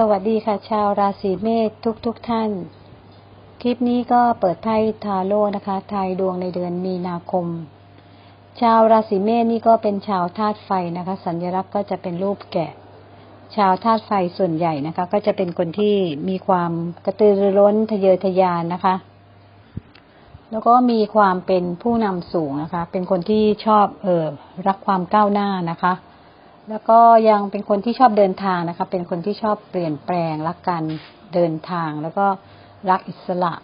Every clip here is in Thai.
สวัสดีค่ะ ชาวราศีเมษทุกทุกๆท่าน คลิปนี้ก็เปิดไพ่ทาโร่นะคะ ทายดวงในเดือนมีนาคม ชาวราศีเมษนี่ก็เป็นชาวธาตุไฟนะคะ สัญลักษณ์ก็จะเป็นรูปแกะ ชาวธาตุไฟส่วนใหญ่นะคะ ก็จะเป็นคนที่มีความกระตือรือร้นทะเยอทะยานนะคะ แล้วก็มีความเป็นผู้นำสูงนะคะ เป็นคนที่ชอบเออรักความก้าวหน้านะคะ แล้วก็ยังเป็นคนที่ชอบเดินทางนะคะ เป็นคนที่ชอบเปลี่ยนแปลงรักการเดินทาง แล้วก็รักอิสระ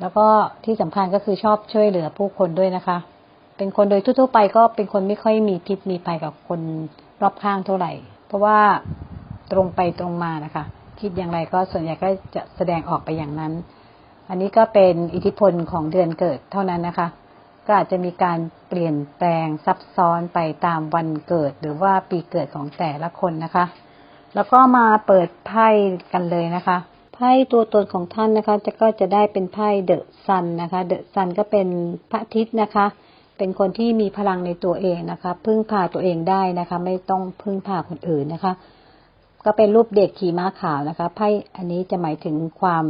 แล้วก็ที่สำคัญก็คือชอบช่วยเหลือผู้คนด้วยนะคะ เป็นคนโดยทั่วๆไปก็เป็นคนไม่ค่อยมีพิษมีภัยกับคนรอบข้างเท่าไหร่ เพราะว่าตรงไปตรงมานะคะ คิดอย่างไรก็ส่วนใหญ่ก็จะแสดงออกไปอย่างนั้น อันนี้ก็เป็นอิทธิพลของเดือนเกิดเท่านั้นนะคะ ก็อาจจะมีการเปลี่ยนแปลงซับซ้อนไปตามวันเกิด หรือว่าปีเกิดของแต่ละคนนะคะ แล้วก็มาเปิดไพ่กันเลยนะคะ ไพ่ตัวตนของท่านนะคะ จะก็จะได้เป็นไพ่เดอะซันนะคะ เดอะซันก็เป็นพระอาทิตย์นะคะ เป็นคนที่มีพลังในตัวเองนะคะ พึ่งพาตัวเองได้นะคะ ไม่ต้องพึ่งพาคนอื่นนะคะ ก็เป็นรูปเด็กขี่ม้าขาวนะคะ ไพ่อันนี้จะหมายถึงความ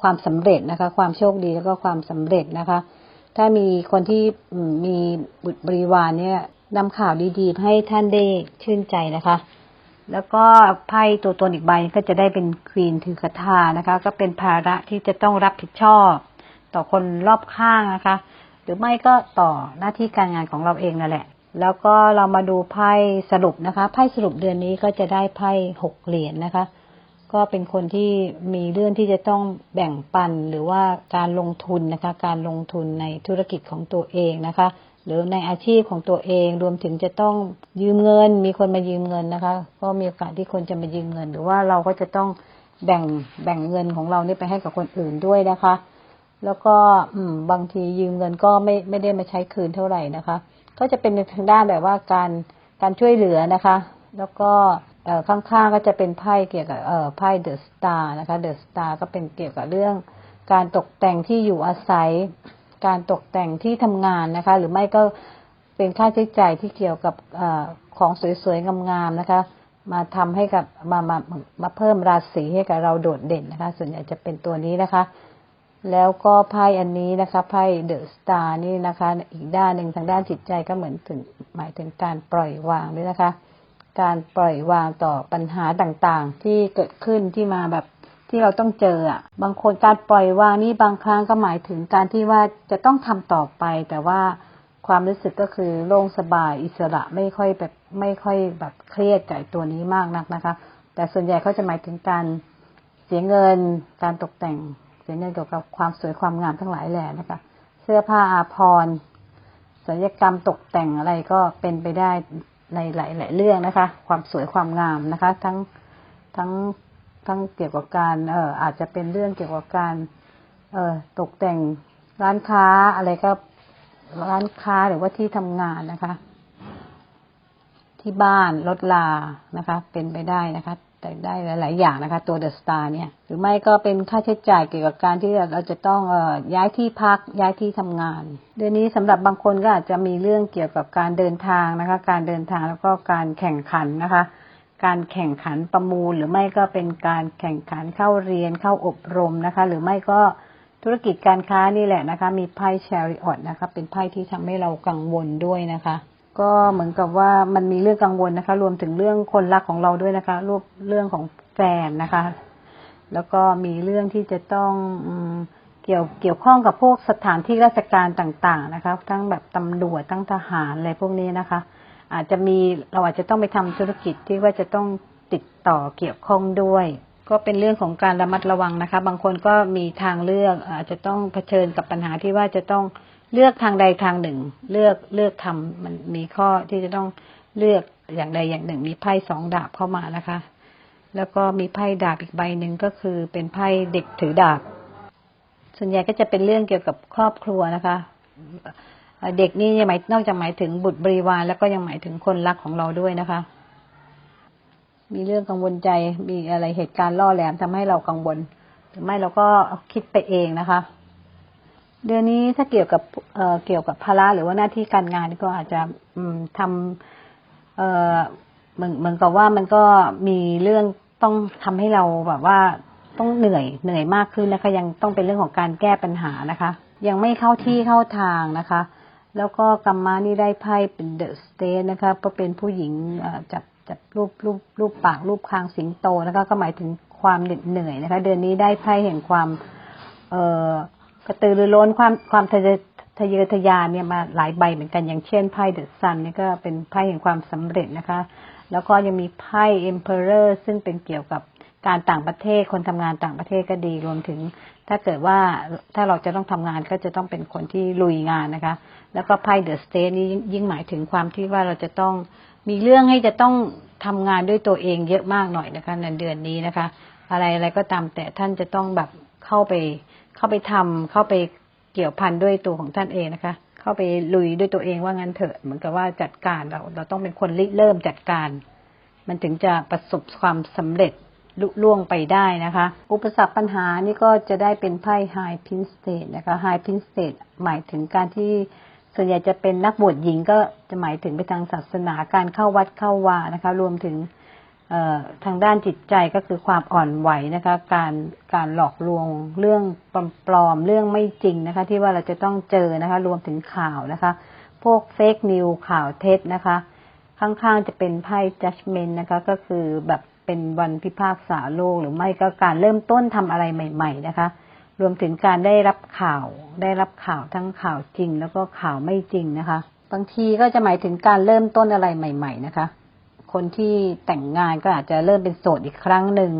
ความสำเร็จนะคะ ความโชคดีแล้วก็ความสำเร็จนะคะ ถ้ามีคนที่มีบุตรบริวารเนี่ยนำข่าวดีๆ ให้ท่านได้ชื่นใจนะคะ แล้วก็ไพ่ตัวตนอีกใบก็จะได้เป็นควีนถือกระทานะคะ ก็เป็นภาระที่จะต้องรับผิดชอบ ต่อคนรอบข้างนะคะ หรือไม่ก็ต่อหน้าที่การงานของเราเองนั่นแหละ แล้วก็เรามาดูไพ่สรุปนะคะ ไพ่สรุปเดือนนี้ก็จะได้ไพ่หกเหรียญนะคะ ก็เป็นคนที่มีเรื่องที่จะต้องแบ่งปันหรือว่าการลงทุนนะคะ การลงทุนในธุรกิจของตัวเองนะคะ หรือในอาชีพของตัวเองรวมถึงจะต้องยืมเงิน มีคนมายืมเงินนะคะ ก็มีโอกาสที่คนจะมายืมเงิน หรือว่าเราก็จะต้องแบ่งแบ่งเงินของเรานี่ไปให้กับคนอื่นด้วยนะคะ แล้วก็อืมบางทียืมเงินก็ไม่ไม่ได้มาใช้คืนเท่าไหร่นะคะ ก็จะเป็นในทางด้านแบบว่าการการช่วยเหลือนะคะ แล้วก็ ข้างๆก็จะเป็นไพ่เกี่ยวกับไพ่เดอะสตาร์นะคะเดอะสตาร์ก็เป็นเกี่ยวกับเรื่อง การตกแต่งที่อยู่อาศัย การตกแต่งที่ทำงานนะคะ หรือไม่ก็เป็นค่าใช้จ่ายที่เกี่ยวกับอของสวยๆงามๆนะคะ มาทำให้กับมามามาเพิ่มราศีให้กับเราโดดเด่นนะคะ ส่วนใหญ่จะเป็นตัวนี้นะคะ แล้วก็ไพ่อันนี้นะคะไพ่เดอะสตาร์นี่นะคะ อีกด้านหนึ่งทางด้านจิตใจก็เหมือนถึงหมายถึงการปล่อยวางด้วยนะคะ การปล่อยวางต่อปัญหาต่างๆ ที่เกิดขึ้นที่มาแบบที่เราต้องเจออะ บางคนการปล่อยวางนี่บางครั้งก็หมายถึงการที่ว่าจะต้องทำต่อไป แต่ว่าความรู้สึกก็คือโล่งสบายอิสระไม่ค่อยแบบไม่ค่อยแบบเครียดกับตัวนี้มากนักนะคะ แต่ส่วนใหญ่เขาจะหมายถึงการเสียเงิน การตกแต่งเสียเงินเกี่ยวกับความสวยความงามทั้งหลายแหละนะคะ เสื้อผ้าอาภรณ์ศัลยกรรมตกแต่งอะไรก็เป็นไปได้ ในหลายๆเรื่องนะคะ ความสวยความงามนะคะ ทั้งทั้งทั้งเกี่ยวกับการเอ่ออาจจะเป็นเรื่องเกี่ยวกับการเอ่อตกแต่งร้านค้าอะไรก็ร้านค้าหรือว่าที่ทำงานนะคะ ที่บ้านรถลานะคะ เป็นไปได้นะคะ แต่ได้หลาย ๆ อย่างนะคะ ตัวเดอะสตาร์เนี่ย หรือไม่ก็เป็นค่าใช้จ่ายเกี่ยวกับการที่เราจะต้องย้ายที่พักย้ายที่ทำงาน เดือนนี้สำหรับบางคนก็อาจจะมีเรื่องเกี่ยวกับการเดินทางนะคะ การเดินทางแล้วก็การแข่งขันนะคะ การแข่งขันประมูล หรือไม่ก็เป็นการแข่งขันเข้าเรียนเข้าอบรมนะคะ หรือไม่ก็ธุรกิจการค้านี่แหละนะคะ มีไพ่แชริออตนะคะ เป็นไพ่ที่ทำให้เรากังวลด้วยนะคะ ก็เหมือนกับว่ามันมีเรื่องกังวลนะคะ รวมถึงเรื่องคนรักของเราด้วยนะคะรวมเรื่องของแฟนนะคะ แล้วก็มีเรื่องที่จะต้องอเกี่ยวเกี่ยวข้องกับพวกสถานที่ราชการต่างๆนะคะ ทั้งแบบตำรวจทั้งทหารอะไรพวกนี้นะคะ อาจจะมีเราอาจจะต้องไปทำธุรกิจที่ว่าจะต้องติดต่อเกี่ยวข้องด้วย ก็เป็นเรื่องของการระมัดระวังนะคะ บางคนก็มีทางเลือก อาจจะต้องเผชิญกับปัญหาที่ว่าจะต้อง เลือกทางใดทางหนึ่ง เลือกเลือกทำมันมีข้อที่จะต้องเลือกอย่างใดอย่างหนึ่ง มีไพ่สองดาบเข้ามานะคะ แล้วก็มีไพ่ดาบอีกใบหนึ่งก็คือเป็นไพ่เด็กถือดาบ ส่วนใหญ่ก็จะเป็นเรื่องเกี่ยวกับครอบครัวนะคะ เด็กนี่หมายนอกจากหมายถึงบุตรบริวารแล้วก็ยังหมายถึงคนรักของเราด้วยนะคะ มีเรื่องกังวลใจมีอะไรเหตุการณ์ล่อแหลมทำให้เรากังวลหรือไม่เราก็คิดไปเองนะคะ เดือนนี้ถ้าเกี่ยวกับเอ่อเกี่ยวกับภาระหรือว่าหน้าที่การงานนี่ก็อาจจะทำเอ่อเหมือนเหมือนกับว่ามันก็มีเรื่องต้องทำให้เราแบบว่าต้องเหนื่อยเหนื่อยมากขึ้นนะคะ ยังต้องเป็นเรื่องของการแก้ปัญหานะคะ ยังไม่เข้าที่เข้าทางนะคะ แล้วก็กรรมะนี่ได้ไพ่เป็นเดอะสเตทนะคะก็เป็นผู้หญิงจับจับรูปรูปรูปปากรูปคางสิงโตนะคะ ก็หมายถึงความเหน็ดเหนื่อยนะคะ เดือนนี้ได้ไพ่แห่งความ เอ่อ กระตือรือร้นความความทะเยอทะเยอทะยานเนี่ยมาหลายใบเหมือนกันอย่างเช่นไพ่เดอะซันนี่ก็เป็นไพ่แห่งความสำเร็จนะคะ แล้วก็ยังมีไพ่เอ็มเพอเรอร์ซึ่งเป็นเกี่ยวกับการต่างประเทศคนทำงานต่างประเทศก็ดีรวมถึง ถ้าเกิดว่าถ้าเราจะต้องทำงานก็จะต้องเป็นคนที่ลุยงานนะคะ แล้วก็ไพ่เดอะสเตทนี่ยิ่งยิ่งหมายถึงความที่ว่าเราจะต้องมีเรื่องให้จะต้องทำงานด้วยตัวเองเยอะมากหน่อยนะคะในเดือนนี้นะคะ อะไรอะไรก็ตามแต่ท่านจะต้องแบบเข้าไป เข้าไปทำเข้าไปเกี่ยวพันด้วยตัวของท่านเองนะคะ เข้าไปลุยด้วยตัวเองว่างั้นเถอะเหมือนกับว่าจัดการเราเราต้องเป็นคนริเริ่มจัดการ มันถึงจะประสบความสำเร็จลุล่วงไปได้นะคะ อุปสรรคปัญหานี่ก็จะได้เป็นไพ่ High p i n State นะคะ High p i n State หมายถึงการที่ส่วนใหญ่จะเป็นนักบวชหญิงก็จะหมายถึงไปทางศาสนาการเข้าวัดเข้าวานะคะ รวมถึง ทางด้านจิตใจก็คือความอ่อนไหวนะคะ การการหลอกลวงเรื่องปลอมๆเรื่องไม่จริงนะคะ ที่ว่าเราจะต้องเจอนะคะ รวมถึงข่าวนะคะ พวกเฟกนิวข่าวเท็จนะคะ ข้างๆจะเป็นไพ่ judgment นะคะ ก็คือแบบเป็นวันพิพากษาโลกหรือไม่ก็การเริ่มต้นทำอะไรใหม่ ๆ นะคะ รวมถึงการได้รับข่าว ได้รับข่าวทั้งข่าวจริง แล้วก็ข่าวไม่จริงนะคะ บางทีก็จะหมายถึงการเริ่มต้นอะไรใหม่ ๆ นะคะ คนที่แต่งงานก็อาจจะเริ่มเป็นโสดอีกครั้งหนึ่ง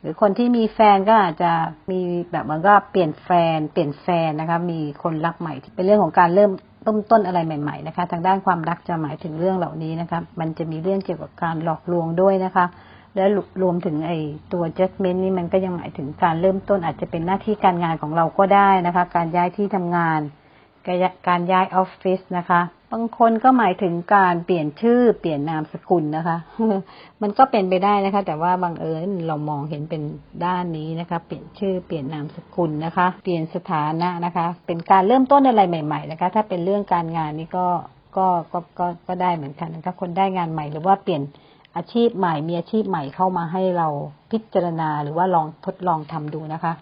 หรือคนที่มีแฟนก็อาจจะมีแบบมันก็เปลี่ยนแฟน เปลี่ยนแฟนนะคะ มีคนรักใหม่เป็นเรื่องของการเริ่มต้นต้นอะไรใหม่ ๆ นะคะ ทางด้านความรักจะหมายถึงเรื่องเหล่านี้นะคะ มันจะมีเรื่องเกี่ยวกับการหลอกลวงด้วยนะคะ และรวมถึงไอ้ตัว judgment นี่มันก็ยังหมายถึงการเริ่มต้นอาจจะเป็นหน้าที่การงานของเราก็ได้นะคะ การย้ายที่ทำงาน การย้ายออฟฟิศนะคะ บางคนก็หมายถึงการเปลี่ยนชื่อเปลี่ยนนามสกุลนะคะ มันก็เป็นไปได้นะคะ แต่ว่าบางเอิญเรามองเห็นเป็นด้านนี้นะคะ เปลี่ยนชื่อเปลี่ยนนามสกุลนะคะ เปลี่ยนสถานะนะคะ เป็นการเริ่มต้นอะไรใหม่ ๆ นะคะ ถ้าเป็นเรื่องการงานนี่ก็ก็ก็ก็ก็ได้เหมือนกันนะคะคนได้งานใหม่หรือว่าเปลี่ยนอาชีพใหม่มีอาชีพใหม่เข้ามาให้เราพิจารณาหรือว่าลองทดลองทำดูนะคะ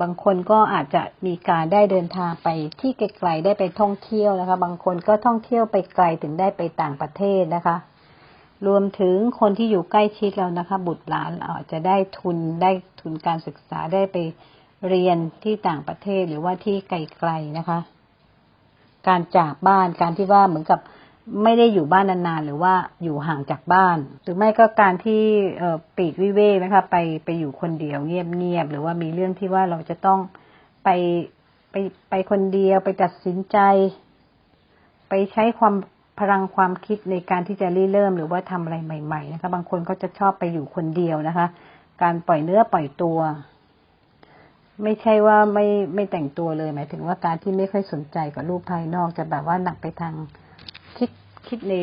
บางคนก็อาจจะมีการได้เดินทางไปที่ไกลๆได้ไปท่องเที่ยวนะคะ บางคนก็ท่องเที่ยวไปไกลถึงได้ไปต่างประเทศนะคะ รวมถึงคนที่อยู่ใกล้ชิดเรานะคะ บุตรหลานอาจจะได้ทุนได้ทุนการศึกษาได้ไปเรียนที่ต่างประเทศหรือว่าที่ไกลๆนะคะ การจากบ้านการที่ว่าเหมือนกับ ไม่ได้อยู่บ้านนานๆ หรือว่าอยู่ห่างจากบ้าน หรือไม่ก็การที่ปีกวิเวกนะคะไปไปอยู่คนเดียวเงียบๆหรือว่ามีเรื่องที่ว่าเราจะต้องไปไปไปคนเดียวไปตัดสินใจ ไปใช้ความพลังความคิดในการที่จะริเริ่มหรือว่าทำอะไรใหม่ ๆ นะคะ บางคนก็จะชอบไปอยู่คนเดียวนะคะ การปล่อยเนื้อปล่อยตัว ไม่ใช่ว่าไม่ไม่แต่งตัวเลยหมายถึงว่าการที่ไม่ค่อยสนใจกับรูปภายนอกจะแบบว่าหนักไปทาง คิดใน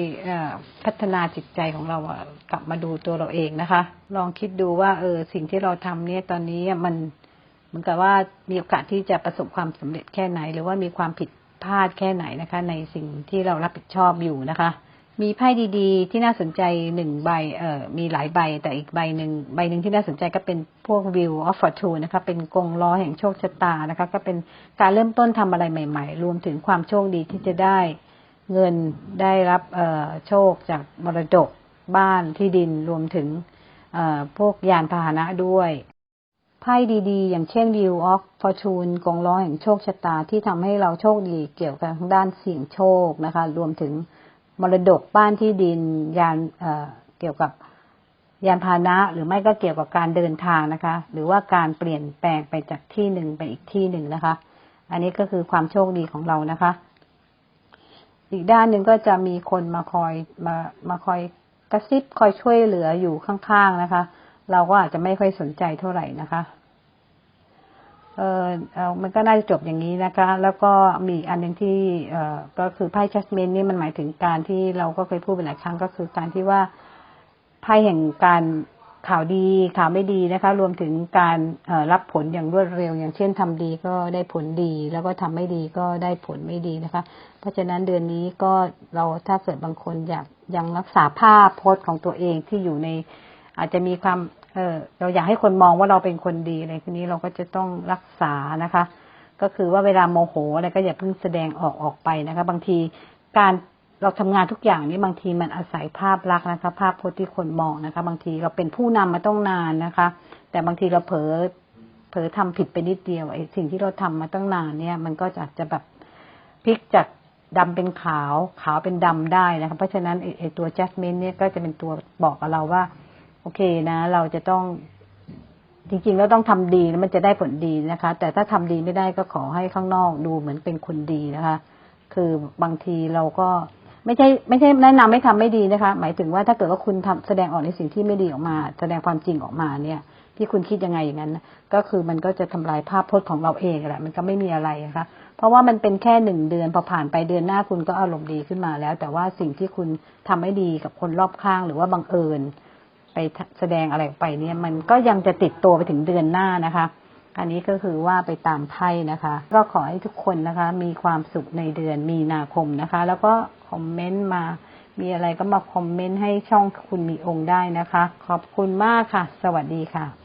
พัฒนาจิตใจของเราอะกลับมาดูตัวเราเองนะคะ ลองคิดดูว่า เออสิ่งที่เราทำเนี่ยตอนนี้มันเหมือนกับว่ามีโอกาสที่จะประสบความสำเร็จแค่ไหน หรือว่ามีความผิดพลาดแค่ไหนนะคะ ในสิ่งที่เรารับผิดชอบอยู่นะคะ มีไพ่ดีๆ ที่น่าสนใจหนึ่งใบเอ่อมีหลายใบ แต่อีกใบหนึ่งใบหนึ่งที่น่าสนใจก็เป็นพวก Wheel of Fortune นะคะ เป็นกงล้อแห่งโชคชะตานะคะ ก็เป็นการเริ่มต้นทำอะไรใหม่ ๆ รวมถึงความโชคดีที่จะได้ เงินได้รับโชคจากมรดกบ้านที่ดินรวมถึงพวกยานพาหนะด้วยไพ่ดีๆ อย่างเช่น Wheel of Fortune กงล้อแห่งโชคชะตาที่ทำให้เราโชคดีเกี่ยวกับทางด้านเสี่ยงโชคนะคะ รวมถึงมรดกบ้านที่ดินยานเเกี่ยวกับยานพาหนะ หรือไม่ก็เกี่ยวกับการเดินทางนะคะ หรือว่าการเปลี่ยนแปลงไปจากที่หนึ่งไปอีกที่หนึ่งนะคะ อันนี้ก็คือความโชคดีของเรานะคะ อีกด้านหนึ่งก็จะมีคนมาคอยมามาคอยกระซิบคอยช่วยเหลืออยู่ข้างๆนะคะ เราก็อาจจะไม่ค่อยสนใจเท่าไหร่นะคะ เออเออมันก็น่าจะจบอย่างนี้นะคะ แล้วก็มีอันหนึ่งที่เอ่อก็คือไพ่ชัสเมนนี่มันหมายถึงการที่เราก็เคยพูดไปหลายครั้งก็คือการที่ว่าไพ่แห่งการ ข่าวดีข่าวไม่ดีนะคะ รวมถึงการรับผลอย่างรวดเร็ว อย่างเช่นทำดีก็ได้ผลดี แล้วก็ทำไม่ดีก็ได้ผลไม่ดีนะคะ เพราะฉะนั้นเดือนนี้ก็เราถ้าเกิดบางคนอยากยังรักษาภาพโพสต์ของตัวเองที่อยู่ใน อาจจะมีความเออเราอยากให้คนมองว่าเราเป็นคนดีอะไรทีนี้เราก็จะต้องรักษานะคะ ก็คือว่าเวลาโมโหอะไรก็อย่าเพิ่งแสดงออกออกไปนะคะ บางทีการ เราทำงานทุกอย่างนี้บางทีมันอาศัยภาพลักษณ์นะคะ ภาพพจน์ที่คนมองนะคะ บางทีเราเป็นผู้นำมาต้องนานนะคะ แต่บางทีเราเผลอเผลอทำผิดไปนิดเดียวไอ้สิ่งที่เราทำมาตั้งนานเนี่ย มันก็จะจะแบบพลิกจากดำเป็นขาว ขาวเป็นดำได้นะคะเพราะฉะนั้นไอ้ตัว judgment เนี่ยก็จะเป็นตัวบอกกับเราว่า โอเคนะ เราจะต้องจริงๆแล้วต้องทำดีแล้วมันจะได้ผลดีนะคะ แต่ถ้าทำดีไม่ได้ก็ขอให้ข้างนอกดูเหมือนเป็นคนดีนะคะ คือบางทีเราก็ ไม่ใช่ไม่ใช่แนะนำไม่ทำไม่ดีนะคะ หมายถึงว่าถ้าเกิดว่าคุณทำแสดงออกในสิ่งที่ไม่ดีออกมา แสดงความจริงออกมาเนี่ย ที่คุณคิดยังไงอย่างนั้น ก็คือมันก็จะทำลายภาพพจน์ของเราเองแหละมันก็ไม่มีอะไรนะคะเพราะว่ามันเป็นแค่หนึ่งเดือนพอผ่านไปเดือนหน้าคุณก็อารมณ์ดีขึ้นมาแล้ว แต่ว่าสิ่งที่คุณทำไม่ดีกับคนรอบข้างหรือว่าบังเอิญ ไปแสดงอะไรไปเนี่ยมันก็ยังจะติดตัวไปถึงเดือนหน้านะคะอันนี้ก็คือว่าไปตามไพ่นะคะ ก็ขอให้ทุกคนนะคะ มีความสุขในเดือนมีนาคมนะคะ แล้วก็ คอมเมนต์มา มีอะไรก็มาคอมเมนต์ให้ช่องคุณมีองค์ได้นะคะ ขอบคุณมากค่ะ สวัสดีค่ะ